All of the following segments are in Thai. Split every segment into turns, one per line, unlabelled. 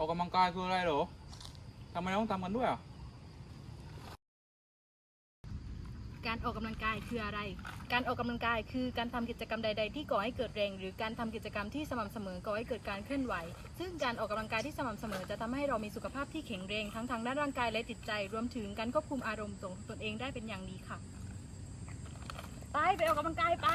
ออกกำลังกาย
คืออะไรเหรอทำไมต้องทำกันด้วยอะ
การออกกำลังกายคืออะไร การออกกำลังกายคือการทำกิจกรรมใด ๆ ที่ก่อให้เกิดแรง หรือการทำกิจกรรมที่สม่ำเสมอก่อให้เกิดการเคลื่อนไหว ซึ่งการออกกำลังกายที่สม่ำเสมอจะทำให้เรามีสุขภาพที่แข็งแรงทั้งทางด้านร่างกายและจิตใจ รวมถึงการควบคุมอารมณ์ของตนเองได้เป็นอย่างดีค่ะ ไปไปออกกำลังกายไป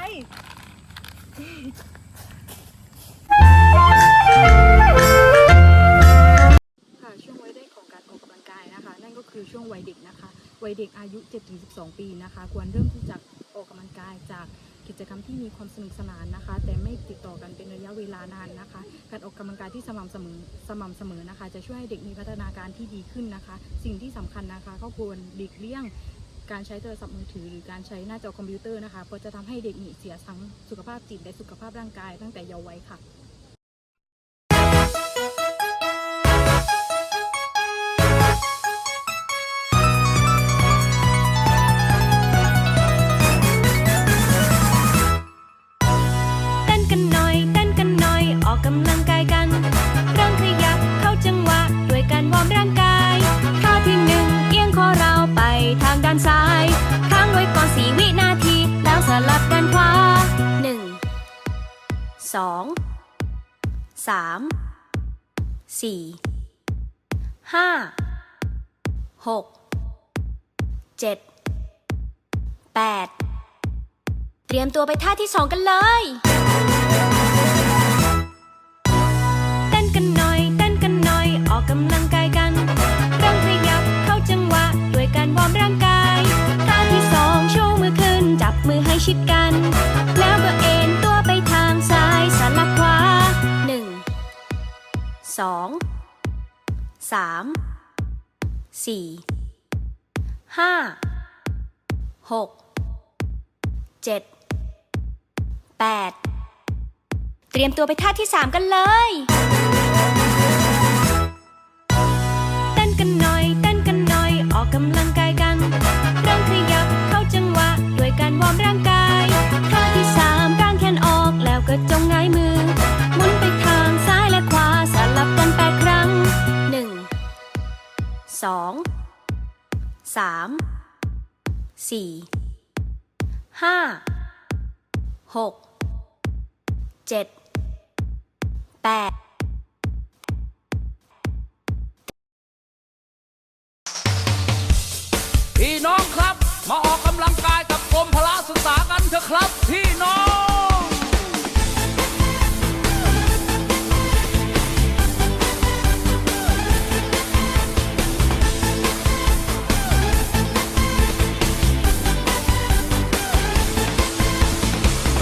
วัยเด็กนะคะ วัยเด็กอายุ 7-12 ปีนะคะ ควรเริ่มที่จะออกกำลังกายจากกิจกรรมที่มีความสนุกสนานนะคะ แต่ไม่ติดต่อกันเป็นระยะเวลานานนะคะ การออกกำลังกายที่สม่ำเสมอสม่ำเสมอนะคะ จะช่วยให้เด็กมีพัฒนาการที่ดีขึ้นนะคะ สิ่งที่สำคัญนะคะก็ควรหลีกเลี่ยงการใช้โทรศัพท์มือถือหรือการใช้หน้าจอคอมพิวเตอร์นะคะเพราะจะทำให้เด็กมีเสียทั้งสุขภาพจิตและสุขภาพร่างกายตั้งแต่เยาว์วัยค่ะา
มสี่ห้าหกเจ็ดแปดเตรียมตัวไปท่าที่สองกันเลยเต้นกันหน่อยเต้นกันหน่อยออกกำลังกายกันเริ่มขยับเข้าจังหวะด้วยการวอร์มร่างกายท่าที่สองโชูมือขึ้นจับมือให้ชิดกัน แล้วก็เอ็ สองสามสี่ห้าหกเจ็ดแปดเตรียมตัวไปท่าที่สามกันเลยเต้นกันหน่อยเต้นกันหน่อยออกกำลังกายกัน ห้าหกเจ็ดแปด
พี่น้องครับ มาออกกำลังกายกับกรมพละศึกษากันเถอะครับ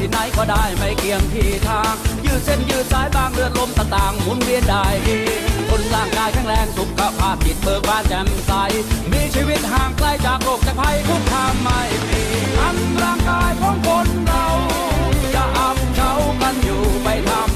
ที่ไหนก็ได้ไม่เกี่ยงที่ทาง ยืดเส้นยืดสายบางเลือดลมต่างๆหมุนเวียนได้คนร่างกายแข็งแรงสุขภาพจิตเบิกบานแจ่มใส มีชีวิตห่างไกลจากโรคจากภัยทุกทางไม่มีอันร่างกายของคนเรา จะอับเฉากันอยู่ไปทำ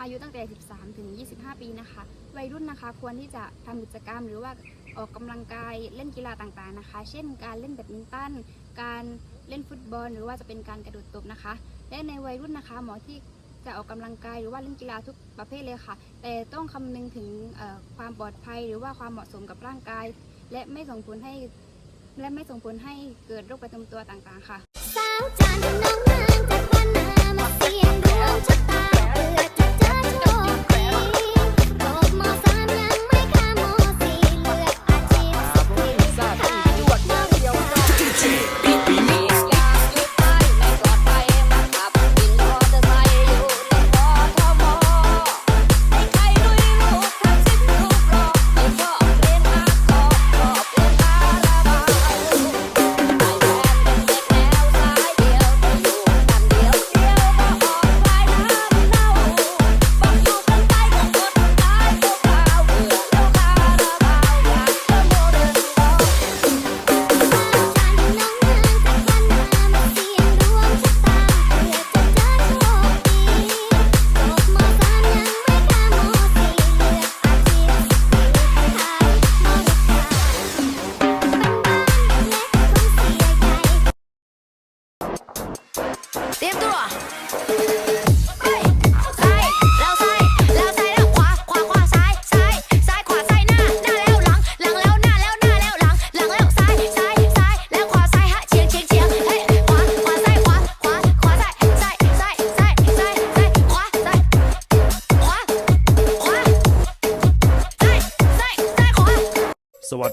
อายุตั้งแต่
13 ถึง 25
ปีนะคะ วัยรุ่นนะคะควรที่จะทำกิจกรรมหรือว่าออกกำลังกายเล่นกีฬาต่างๆนะคะ เช่น การเล่นแบดมินตัน การเล่นฟุตบอล หรือว่าจะเป็นการกระโดดตบนะคะ และในวัยรุ่นนะคะหมอที่จะออกกำลังกายหรือว่าเล่นกีฬาทุกประเภทเลยค่ะ แต่ต้องคำนึงถึงความปลอดภัยหรือว่าความเหมาะสมกับร่างกาย และไม่ส่งผลให้ และไม่ส่งผลให้เกิดโรคประจำตัวต่างๆ ค่ะ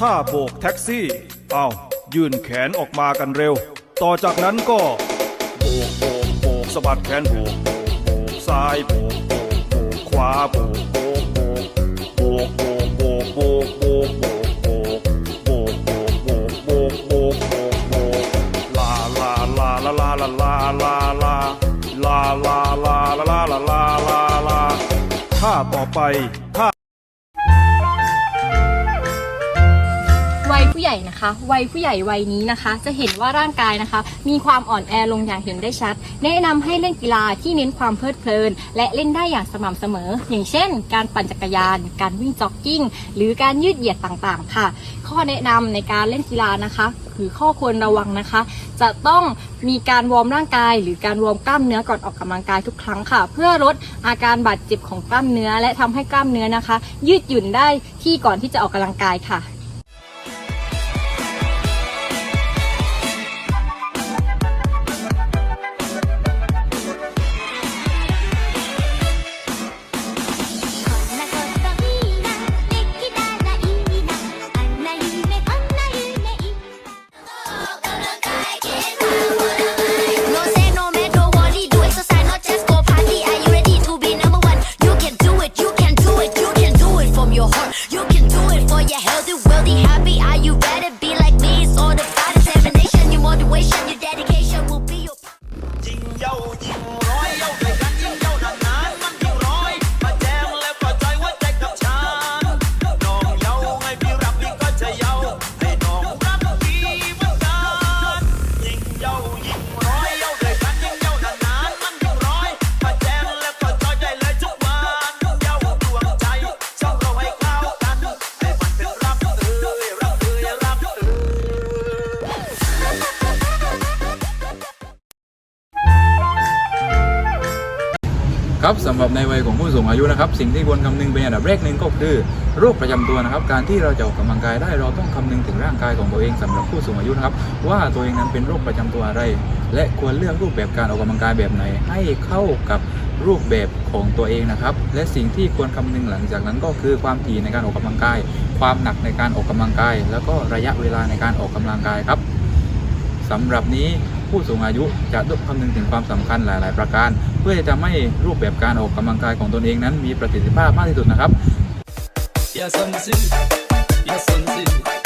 แรกท่าโบกแท็กซี่ เอายื่นแขนออกมากันเร็ว ต่อจากนั้นก็ โบกโบกโบกสะบัดแขนโบกโบกโบกซ้ายโบกโบกโบกขวาโบกโบกโบกโบกโบกโบกโบกโบกโบกโบกโบกโบกโบกโบกโบกโบกโบกลาลาลาลาลาลาลาลาลาลาลาลาลาลาลาลาลาลาท่าต่อไป
วัยผู้ใหญ่นะคะ วัยผู้ใหญ่วัยนี้นะคะ จะเห็นว่าร่างกายนะคะ มีความอ่อนแอลงอย่างเห็นได้ชัด แนะนำให้เล่นกีฬาที่เน้นความเพลิดเพลิน และเล่นได้อย่างสม่ำเสมอ อย่างเช่น การปั่นจักรยาน การวิ่งจ็อกกิ้ง หรือการยืดเหยียดต่างๆ ค่ะ ข้อแนะนำในการเล่นกีฬานะคะคือข้อควรระวังนะคะ จะต้องมีการวอร์มร่างกาย หรือการวอร์มกล้ามเนื้อก่อนออกกำลังกายทุกครั้งค่ะ เพื่อลดอาการบาดเจ็บของกล้ามเนื้อ และทำให้กล้ามเนื้อนะคะ ยืดหยุ่นได้ที่ก่อนที่จะออกกำลังกายค่ะ
ครับสำหรับในวัยของผู้สูงอายุนะครับ สิ่งที่ควรคำนึงเป็นอันดับแรกหนึ่งก็คือโรคประจำตัวนะครับ การที่เราจะออกกำลังกายได้เราต้องคำนึงถึงร่างกายของตัวเองสำหรับผู้สูงอายุนะครับ ว่าตัวเองนั้นเป็นโรคประจำตัวอะไร และควรเลือกรูปแบบการออกกำลังกายแบบไหน ให้เข้ากับรูปแบบของตัวเองนะครับ และสิ่งที่ควรคำนึงหลังจากนั้นก็คือความถี่ในการออกกำลังกาย ความหนักในการออกกำลังกาย แล้วก็ระยะเวลาในการออกกำลังกายครับสำหรับนี้ผู้สูงอายุจะต้องคำนึงถึงความสำคัญหลาย ๆ ประการ เพื่อจะให้รูปแบบการออกกำลังกายของตนเองนั้นมีประสิทธิภาพมากที่สุดนะครับ
Ya sensi, ya sensi Ya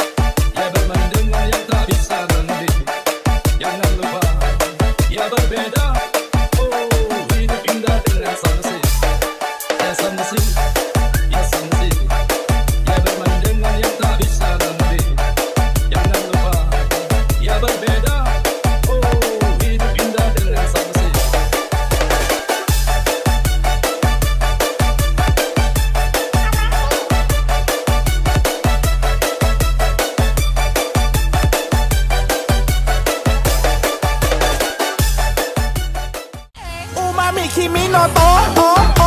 มามิคิมิโนโตะโอโอ